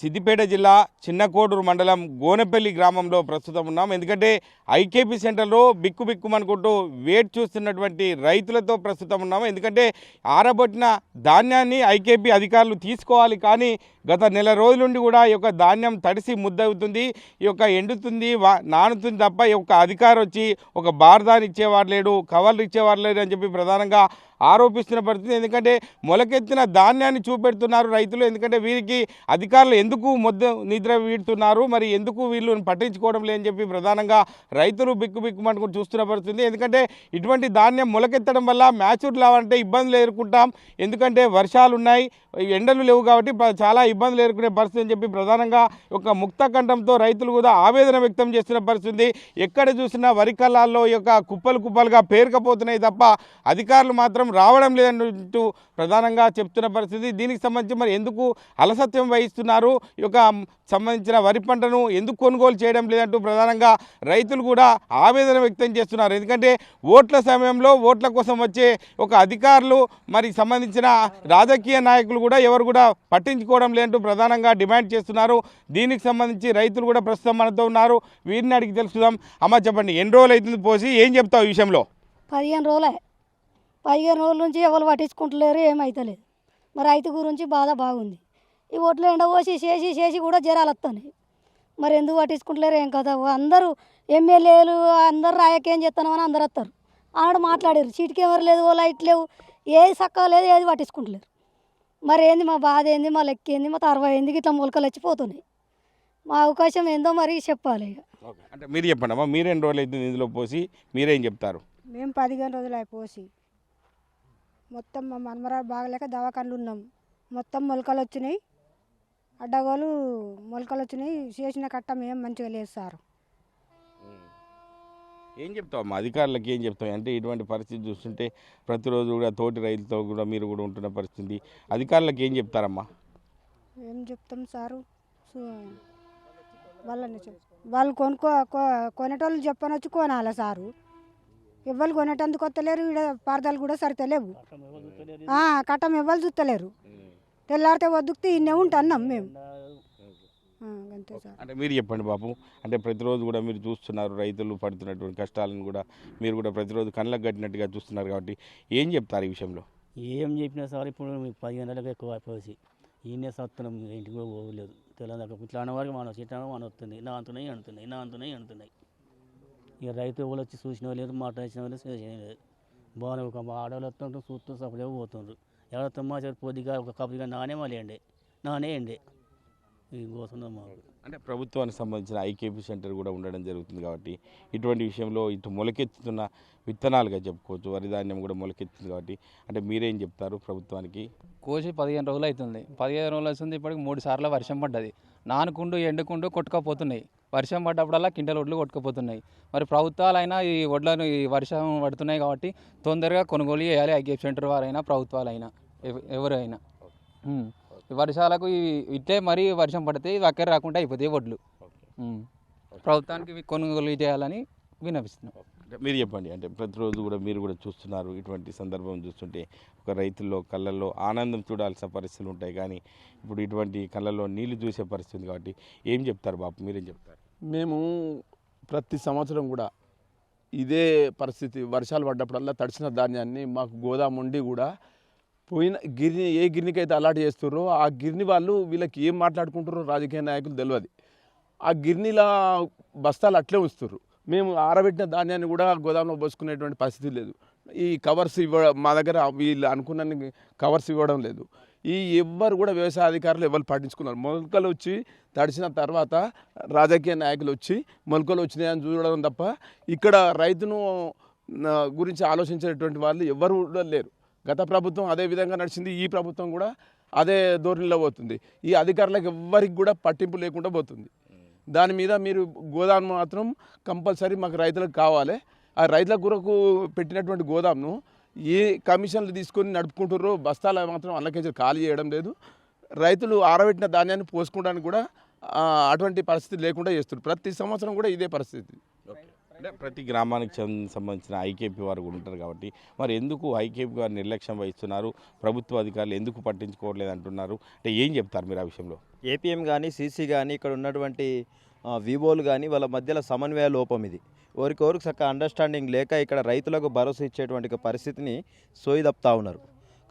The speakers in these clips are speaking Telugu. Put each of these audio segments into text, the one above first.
Siddipet జిల్లా చిన్నకోడూరు మండలం గోనెపల్లి గ్రామంలో ప్రస్తుతం ఉన్నాం. ఎందుకంటే ఐకేపీ సెంటర్లో బిక్కు బిక్కుమనుకుంటూ వేట్ చూస్తున్నటువంటి రైతులతో ప్రస్తుతం ఉన్నాము ఎందుకంటే ఆరబట్టిన ధాన్యాన్ని ఐకేపీ అధికారులు తీసుకోవాలి కానీ గత నెల రోజుల నుండి కూడా ఈ యొక్క ధాన్యం తడిసి ముద్దవుతుంది ఈ యొక్క ఎండుతుంది నానుతుంది తప్ప ఈ యొక్క అధికారి వచ్చి ఒక బార్దాన్ని ఇచ్చేవారు లేడు కవర్లు ఇచ్చేవారు లేడు అని చెప్పి ప్రధానంగా ఆరోపిస్తున్న పరిస్థితి. ఎందుకంటే మొలకెత్తిన ధాన్యాన్ని చూపెడుతున్నారు రైతులు. ఎందుకంటే వీరికి అధికారులు ఎందుకు ముద్ద నిద్ర వీడుతున్నారు? మరి ఎందుకు వీళ్ళు పట్టించుకోవడం లేని చెప్పి ప్రధానంగా రైతులు బిక్కు బిక్కుమంటుకుని చూస్తున్న పరిస్థితి. ఎందుకంటే ఇటువంటి ధాన్యం మొలకెత్తడం వల్ల మ్యాచ్యూర్ లావంటే ఇబ్బందులు ఎదుర్కొంటాం. ఎందుకంటే వర్షాలు ఉన్నాయి ఎండలు లేవు కాబట్టి చాలా ఇబ్బందులు ఎదుర్కొనే పరిస్థితి అని చెప్పి ప్రధానంగా ఒక ముక్త కంఠంతో రైతులు కూడా ఆవేదన వ్యక్తం చేస్తున్న పరిస్థితి. ఎక్కడ చూసినా వరి కళ్ళాల్లో ఈ యొక్క కుప్పలు కుప్పలుగా పేరుకపోతున్నాయి తప్ప అధికారులు మాత్రం రావడం లేదంటూ ప్రధానంగా చెప్తున్న పరిస్థితి. దీనికి సంబంధించి మరి ఎందుకు అలసత్యం వహిస్తున్నారు? ఈ యొక్క సంబంధించిన వరి పంటను ఎందుకు కొనుగోలు చేయడం లేదంటూ ప్రధానంగా రైతులు కూడా ఆవేదన వ్యక్తం చేస్తున్నారు. ఎందుకంటే ఓట్ల సమయంలో ఓట్ల కోసం వచ్చే ఒక అధికారులు మరి సంబంధించిన రాజకీయ నాయకులు కూడా ఎవరు కూడా పట్టించుకోవడం లేదంటూ ప్రధానంగా డిమాండ్ చేస్తున్నారు. దీనికి సంబంధించి రైతులు కూడా ప్రస్తుతం మనతో ఉన్నారు. వీరిని అడిగి తెలుసుకుందాం. అమ్మ చెప్పండి ఎన్ని రోజులు అవుతుంది పోసి? ఏం చెప్తావు ఈ విషయంలో? పదిహేను రోజులే. పదిహేను రోజుల నుంచి ఎవరు పట్టించుకుంటలేరు ఏమైతలేదు. మరి రైతు గురించి బాధ బాగుంది. ఈ ఒట్లు ఎండపోసి చేసి చేసి కూడా జ్వరాలు వస్తున్నాయి మరి ఎందుకు పట్టించుకుంటలేరు ఏం కదా అందరూ ఎమ్మెల్యేలు అందరు రాయకేం చేస్తున్నామని అందరు వస్తారు. ఆడ మాట్లాడారు చీటికి ఎవరు లేదు ఓ లైట్ లేవు ఏది చక్కగా లేదు ఏది పట్టించుకుంటలేరు. మరి ఏంది మా బాధ ఏంది మా లెక్క ఏంది మా తర్వా ఏంది ఇట్లా మొలకలు వచ్చిపోతున్నాయి మా అవకాశం ఏందో మరి చెప్పాలి ఇక. అంటే మీరు చెప్పండి అమ్మా మీరు ఎన్ని రోజులు అవుతుంది ఇందులో పోసి మీరేం చెప్తారు? మేము పదిహేను రోజులు అయిపోసి మొత్తం మా మనమరాలు బాగలేక దవాఖానలు ఉన్నాం. మొత్తం మొలకలు వచ్చినాయి. అడ్డగోలు మొలకలు వచ్చినాయి. చేసిన కట్ట మేము మంచిగా లేదు సార్. ఏం చెప్తావు అమ్మా? అధికారులకు ఏం చెప్తావు? అంటే ఇటువంటి పరిస్థితి చూస్తుంటే ప్రతిరోజు కూడా తోటి రైతులతో కూడా మీరు కూడా ఉంటున్న పరిస్థితి. అధికారులకు ఏం చెప్తారమ్మా? ఏం చెప్తాం సారు? వాళ్ళని వాళ్ళు కొనుక్కో కొనేటోళ్ళు చెప్పనొచ్చి కొనాలి సారు? ఎవ్వరు కొనేటందుకు వస్తలేరు ఈడ పరదాలు కూడా సరితలేవు. ఆ, కట్టం ఎవ్వరు చూస్తలేరు తెల్లారితే వద్దుకుతే ఇన్నే ఉంటున్నాం మేము. ఆ, అంతే సార్. అంటే మీరు చెప్పండి బాబు అంటే ప్రతిరోజు కూడా మీరు చూస్తున్నారు రైతులు పడుతున్నటువంటి కష్టాలను కూడా మీరు కూడా ప్రతిరోజు కళ్ళకు కట్టినట్టుగా చూస్తున్నారు కాబట్టి ఏం చెప్తారు ఈ విషయంలో? ఏం చెప్పినా సార్ ఇప్పుడు మీకు పదిహేను నెలలకు ఎక్కువ అయిపోయి ఈయనే సత్తున్నాం ఇంటికి కూడా పోలేదు. తెలంగాణ ఇట్లా అన్నవారికి మనం చిట్ట మన వస్తుంది నా అంతున్నాయి అంటున్నాయి నా అంతున్నాయి అంటున్నాయి. ఇక రైతు ఎవరు వచ్చి చూసిన వాళ్ళు లేదు మాట ఇచ్చిన వాళ్ళు చేసిన లేదు బాగానే ఒక ఆడవాళ్ళు వస్తుంటారు చూస్తూ సపడే పోతుండ్రు. ఎవరో తమ్మా చెప్పి పొద్దుగా ఒక కప్పుగా నానే మళ్ళీ అండి నానే అండి అంటే ప్రభుత్వానికి సంబంధించిన ఐకేపీ సెంటర్ కూడా ఉండడం జరుగుతుంది కాబట్టి ఇటువంటి విషయంలో ఇటు మొలకెత్తుతున్న విత్తనాలుగా చెప్పుకోవచ్చు వరి ధాన్యం కూడా మొలకెత్తుంది కాబట్టి. అంటే మీరేం చెప్తారు ప్రభుత్వానికి? కోసి పదిహేను రోజులు అవుతుంది. పదిహేను రోజులు అవుతుంది ఇప్పటికి మూడు సార్లు వర్షం పడ్డది. నానుకుంటూ ఎండుకుంటూ కొట్టుకపోతున్నాయి. వర్షం పడ్డప్పుడల్లా కింటల ఒడ్లు కొట్టుకుపోతున్నాయి. మరి ప్రభుత్వాలైనా ఈ వడ్లను ఈ వర్షం పడుతున్నాయి కాబట్టి తొందరగా కొనుగోలు చేయాలి ఐకేప్ సెంటర్ వారైనా ప్రభుత్వాలైనా ఎవ- ఎవరైనా. వర్షాలకు ఇట్లే మరీ వర్షం పడితే ఇది అక్కడ రాకుండా అయిపోతాయి వడ్లు. ప్రభుత్వానికి కొనుగోలు చేయాలని విన్నపిస్తున్నాం అంటే మీరు చెప్పండి. అంటే ప్రతిరోజు కూడా మీరు కూడా చూస్తున్నారు ఇటువంటి సందర్భం చూస్తుంటే ఒక రైతుల్లో కళ్ళల్లో ఆనందం చూడాల్సిన పరిస్థితులు ఉంటాయి. కానీ ఇప్పుడు ఇటువంటి కళ్ళల్లో నీళ్ళు చూసే పరిస్థితి ఉంది కాబట్టి ఏం చెప్తారు బాబు? మీరేం చెప్తారు? మేము ప్రతి సంవత్సరం కూడా ఇదే పరిస్థితి వర్షాలు పడ్డప్పుడల్లా తడిసిన ధాన్యాన్ని మాకు గోదాము ఉండి కూడా పోయిన గిరిని ఏ గిరినికి అయితే అలాట్ చేస్తారో ఆ గిరిని వాళ్ళు వీళ్ళకి ఏం మాట్లాడుకుంటారో రాజకీయ నాయకులు తెలియదు ఆ గిరినిలా బస్తాలు అట్లే ఉంచుతారు మేము ఆరబెట్టిన ధాన్యాన్ని కూడా గోదాంలో పోసుకునేటువంటి పరిస్థితి లేదు. ఈ కవర్స్ ఇవ్వ మా దగ్గర వీళ్ళు అనుకున్న కవర్స్ ఇవ్వడం లేదు. ఈ ఎవ్వరు కూడా వ్యవసాయ అధికారులు ఎవరు పట్టించుకున్నారు మొలకలు వచ్చి తడిచిన తర్వాత రాజకీయ నాయకులు వచ్చి మొలకలు వచ్చినాయని చూడడం తప్ప ఇక్కడ రైతును గురించి ఆలోచించేటువంటి వాళ్ళు ఎవరు కూడా లేరు. గత ప్రభుత్వం అదే విధంగా నడిచింది ఈ ప్రభుత్వం కూడా అదే ధోరణిలో పోతుంది. ఈ అధికారులకు ఎవ్వరికి కూడా పట్టింపు లేకుండా పోతుంది. దాని మీద మీరు గోదాం మాత్రం కంపల్సరీ మాకు రైతులకు కావాలి. ఆ రైతుల కొరకు పెట్టినటువంటి గోదాంను ఏ కమిషన్లు తీసుకొని నడుపుకుంటారో బస్తాలు మాత్రం అల్లకేజీ ఖాళీ చేయడం లేదు. రైతులు ఆరబెట్టిన ధాన్యాన్ని పోసుకోవడానికి కూడా అటువంటి పరిస్థితి లేకుండా చేస్తున్నారు. ప్రతి సంవత్సరం కూడా ఇదే పరిస్థితి. అంటే ప్రతి గ్రామానికి చెందిన సంబంధించిన ఐకేపీ వారు కూడా ఉంటారు కాబట్టి మరి ఎందుకు ఐకేపీ వారు నిర్లక్ష్యం వహిస్తున్నారు? ప్రభుత్వ అధికారులు ఎందుకు పట్టించుకోవట్లేదు అంటున్నారు? అంటే ఏం చెప్తారు మీరు ఆ విషయంలో? ఏపీఎం కానీ సీసీ కానీ ఇక్కడ ఉన్నటువంటి వివోలు కానీ వాళ్ళ మధ్యలో సమన్వయ లోపం ఇది. ఒకరికొరకు చక్కగా అండర్స్టాండింగ్ లేక ఇక్కడ రైతులకు భరోసా ఇచ్చేటువంటి పరిస్థితిని సోయిదప్తా ఉన్నారు.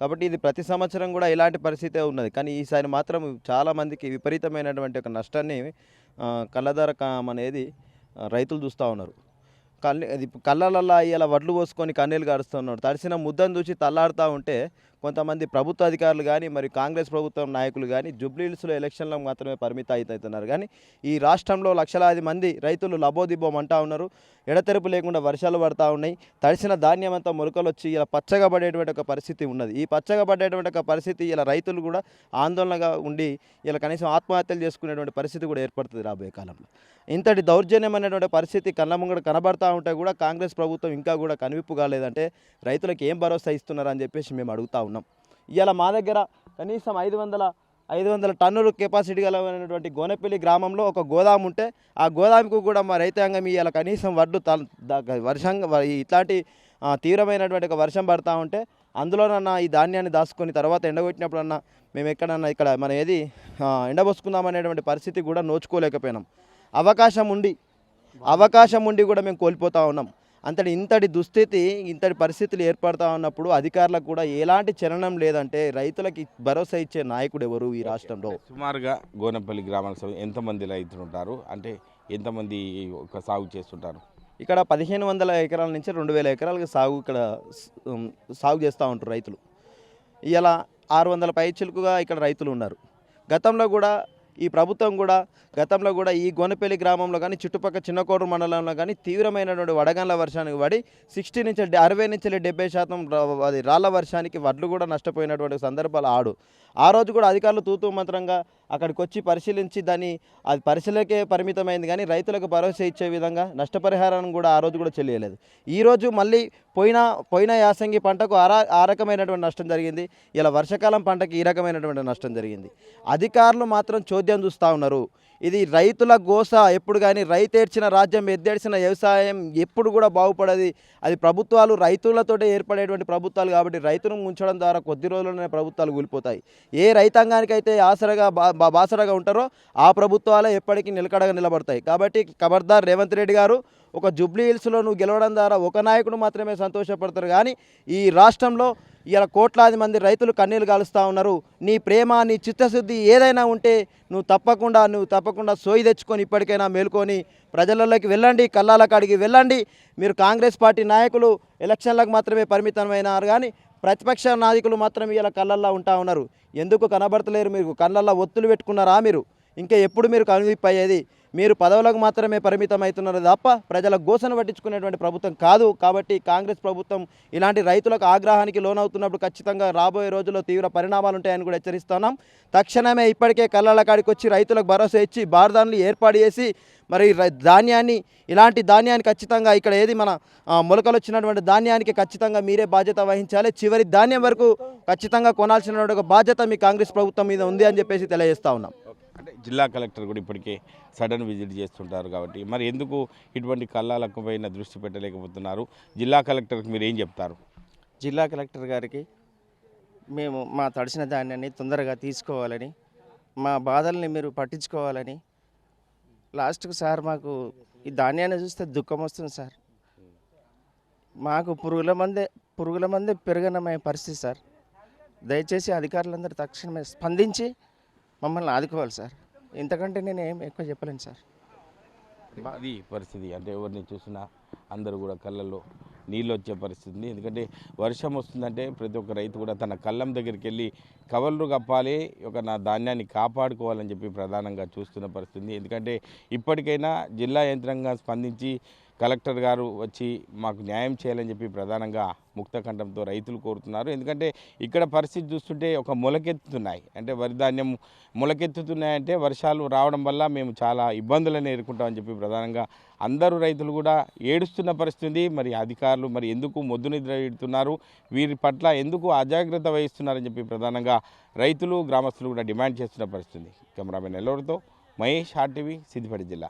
కాబట్టి ఇది ప్రతి సంవత్సరం కూడా ఇలాంటి పరిస్థితే ఉన్నది. కానీ ఈసారి మాత్రం చాలామందికి విపరీతమైనటువంటి ఒక నష్టాన్ని ఆ, అనేది రైతులు చూస్తూ ఉన్నారు. కళ్ళు అది కళ్ళలల్లా ఇలా వడ్లు పోసుకొని కన్నీళ్ళు గారుస్తున్నారు తడిసిన ముద్దను చూసి తల్లాడుతూ ఉంటే కొంతమంది ప్రభుత్వ అధికారులు కానీ మరి కాంగ్రెస్ ప్రభుత్వం నాయకులు కానీ జుబ్లీహిల్స్లో ఎలక్షన్లో మాత్రమే పరిమిత అవుతున్నారు. కానీ ఈ రాష్ట్రంలో లక్షలాది మంది రైతులు లబోదిబోం అంటా ఉన్నారు. ఎడతెరపు లేకుండా వర్షాలు పడతా ఉన్నాయి. తడిసిన ధాన్యం అంతా మొలకలు వచ్చి ఇలా పచ్చగా పడేటువంటి ఒక పరిస్థితి ఉన్నది. ఈ పచ్చగా పడేటువంటి ఒక పరిస్థితి ఇలా రైతులు కూడా ఆందోళనగా ఉండి ఇలా కనీసం ఆత్మహత్యలు చేసుకునేటువంటి పరిస్థితి కూడా ఏర్పడుతుంది రాబోయే కాలంలో. ఇంతటి దౌర్జన్యమైనటువంటి పరిస్థితి కళ్ళ ముంగడ కనబడతా ఉంటే కూడా కాంగ్రెస్ ప్రభుత్వం ఇంకా కూడా కనువిప్పు కాలేదంటే రైతులకు ఏం భరోసా ఇస్తున్నారని చెప్పేసి మేము అడుగుతా ఉన్నాం. ఇవాళ మా దగ్గర కనీసం ఐదు వందల ఐదు వందల టన్నులు కెపాసిటీ గలమైనటువంటి గోనెపల్లి గ్రామంలో ఒక గోదాము ఉంటే ఆ గోదాముకు కూడా మా రైతాంగం ఇవాళ కనీసం వడ్లు త- వర్షంగా ఇట్లాంటి తీవ్రమైనటువంటి ఒక వర్షం పడతా ఉంటే అందులోనన్నా ఈ ధాన్యాన్ని దాచుకొని తర్వాత ఎండగొట్టినప్పుడన్నా మేము ఎక్కడన్నా ఇక్కడ మనం ఏది ఎండబోసుకుందాం అనేటువంటి పరిస్థితి కూడా నోచుకోలేకపోయినాం. అవకాశం ఉండి అవకాశం ఉండి కూడా మేము కోల్పోతా ఉన్నాం. అంతటి ఇంతటి దుస్థితి ఇంతటి పరిస్థితులు ఏర్పడతా ఉన్నప్పుడు అధికారులకు కూడా ఎలాంటి చలనం లేదంటే రైతులకి భరోసా ఇచ్చే నాయకుడు ఎవరు ఈ రాష్ట్రంలో? సుమారుగా గోనపల్లి సంబంధించి ఎంతమంది రైతులు ఉంటారు? అంటే ఎంతమంది ఒక సాగు చేస్తుంటారు? ఇక్కడ పదిహేను వందల ఎకరాల నుంచి రెండు వేల ఎకరాలకు సాగు ఇక్కడ సాగు చేస్తూ ఉంటారు రైతులు. ఇలా ఆరు వందల పైచిలుకుగా ఇక్కడ రైతులు ఉన్నారు. గతంలో కూడా ఈ ప్రభుత్వం కూడా గతంలో కూడా ఈ గొనపల్లి గ్రామంలో కానీ చుట్టుపక్కల చిన్నకోరు మండలంలో కానీ తీవ్రమైనటువంటి వడగండ్ల వర్షానికి పడి సిక్స్టీ నుంచి అరవై నుంచి డెబ్బై శాతం అది రాళ్ళ వర్షానికి వడ్లు కూడా నష్టపోయినటువంటి సందర్భాలు ఆడు. ఆ రోజు కూడా అధికారులు తూతూ మంత్రంగా అక్కడికి వచ్చి పరిశీలించి దాన్ని అది పరిశీలకే పరిమితమైంది కానీ రైతులకు భరోసా ఇచ్చే విధంగా నష్టపరిహారం కూడా ఆ రోజు కూడా చెల్లియలేదు. ఈ రోజు మళ్ళీ పోయిన పోయిన యాసంగి పంటకు ఆరా ఆ రకమైనటువంటి నష్టం జరిగింది. ఇలా వర్షాకాలం పంటకి ఈ రకమైనటువంటి నష్టం జరిగింది. అధికారులు మాత్రం చోద్యం చూస్తూ ఉన్నారు. ఇది రైతుల గోస. ఎప్పుడు కానీ రైతేడ్చిన రాజ్యం ఎద్దేడ్చిన వ్యవసాయం ఎప్పుడు కూడా బాగుపడది. అది ప్రభుత్వాలు రైతులతోటే ఏర్పడేటువంటి ప్రభుత్వాలు కాబట్టి రైతును ముంచడం ద్వారా కొద్ది రోజుల్లోనే ప్రభుత్వాలు కూలిపోతాయి. ఏ రైతాంగానికైతే ఆసరగా బా బా- బాసరగా ఉంటారో ఆ ప్రభుత్వాలే ఎప్పటికీ నిలకడగా నిలబడతాయి. కాబట్టి ఖబర్దార్ రేవంత్ రెడ్డి గారు ఒక జూబ్లీ హిల్స్లో నువ్వు గెలవడం ద్వారా ఒక నాయకుడు మాత్రమే సంతోషపడతారు. కానీ ఈ రాష్ట్రంలో ఇలా కోట్లాది మంది రైతులు కన్నీళ్ళు కాలుస్తూ ఉన్నారు. నీ ప్రేమ నీ చిత్తశుద్ధి ఏదైనా ఉంటే నువ్వు తప్పకుండా నువ్వు తప్పకుండా సోయి తెచ్చుకొని ఇప్పటికైనా మేల్కొని ప్రజలలోకి వెళ్ళండి కళ్ళాల కాడికి వెళ్ళండి. మీరు కాంగ్రెస్ పార్టీ నాయకులు ఎలక్షన్లకు మాత్రమే పరిమితమైనారు కానీ ప్రతిపక్ష నాయకులు మాత్రం ఇలా కళ్ళల్లో ఉంటా ఉన్నారు. ఎందుకు కనబడతలేరు మీరు? కళ్ళల్లో ఒత్తులు పెట్టుకున్నారా మీరు? ఇంకా ఎప్పుడు మీరు కనువిప్పయ్యేది? మీరు పదవులకు మాత్రమే పరిమితం అవుతున్నారు తప్ప ప్రజల గోసను పట్టించుకునేటువంటి ప్రభుత్వం కాదు. కాబట్టి కాంగ్రెస్ ప్రభుత్వం ఇలాంటి రైతులకు ఆగ్రహానికి లోనవుతున్నప్పుడు ఖచ్చితంగా రాబోయే రోజుల్లో తీవ్ర పరిణామాలు ఉంటాయని కూడా హెచ్చరిస్తున్నాం. తక్షణమే ఇప్పటికే కళ్ళల కాడికి వచ్చి రైతులకు భరోసా ఇచ్చి బార్దాన్లు ఏర్పాటు చేసి మరి రై- ధాన్యాన్ని ఇలాంటి ధాన్యాన్ని ఖచ్చితంగా ఇక్కడ ఏది మన మొలకలు వచ్చినటువంటి ధాన్యానికి ఖచ్చితంగా మీరే బాధ్యత వహించాలి. చివరి ధాన్యం వరకు ఖచ్చితంగా కొనాల్సినటువంటి ఒక బాధ్యత మీ కాంగ్రెస్ ప్రభుత్వం మీద ఉంది అని చెప్పేసి తెలియజేస్తా ఉన్నాం. జిల్లా కలెక్టర్ కూడా ఇప్పటికే సడన్ విజిట్ చేస్తుంటారు కాబట్టి మరి ఎందుకు ఇటువంటి కళ్ళాలకు పైన దృష్టి పెట్టలేకపోతున్నారు? జిల్లా కలెక్టర్కి మీరు ఏం చెప్తారు? జిల్లా కలెక్టర్ గారికి మేము మా తడిసిన ధాన్యాన్ని తొందరగా తీసుకోవాలని మా బాధల్ని మీరు పట్టించుకోవాలని. లాస్ట్కు సార్ మాకు ఈ ధాన్యాన్ని చూస్తే దుఃఖం వస్తుంది సార్. మాకు పురుగుల మందే పురుగుల మందే పెరగనమే పరిస్థితి సార్. దయచేసి అధికారులందరూ తక్షణమే స్పందించి మమ్మల్ని ఆదుకోవాలి సార్. ఇంతకంటే నేను ఏం ఎక్కువ చెప్పలేను సార్. అది పరిస్థితి. అంటే ఎవరిని చూసినా అందరూ కూడా కళ్ళల్లో నీళ్ళు వచ్చే పరిస్థితి ఉంది ఎందుకంటే వర్షం వస్తుందంటే ప్రతి ఒక్క రైతు కూడా తన కళ్ళం దగ్గరికి వెళ్ళి కవర్లు కప్పాలి ఒక నా ధాన్యాన్ని కాపాడుకోవాలని చెప్పి ప్రధానంగా చూస్తున్న పరిస్థితి. ఎందుకంటే ఇప్పటికైనా జిల్లా యంత్రాంగం స్పందించి కలెక్టర్ గారు వచ్చి మాకు న్యాయం చేయాలని చెప్పి ప్రధానంగా ముక్తకంఠంతో రైతులు కోరుతున్నారు. ఎందుకంటే ఇక్కడ పరిస్థితి చూస్తుంటే ఒక మొలకెత్తుతున్నాయి. అంటే వరి ధాన్యం మొలకెత్తుతున్నాయంటే వర్షాలు రావడం వల్ల మేము చాలా ఇబ్బందులను ఎదుర్కొంటామని చెప్పి ప్రధానంగా అందరూ రైతులు కూడా ఏడుస్తున్న పరిస్థితి మరి అధికారులు మరి ఎందుకు మొద్దు నిద్ర ఏడుతున్నారు వీరి పట్ల ఎందుకు అజాగ్రత్త వహిస్తున్నారని చెప్పి ప్రధానంగా రైతులు గ్రామస్తులు కూడా డిమాండ్ చేస్తున్న పరిస్థితి కెమెరామెన్ ఎల్లవరితో మహేష్ హార్టీవీ సిద్దిపేట జిల్లా.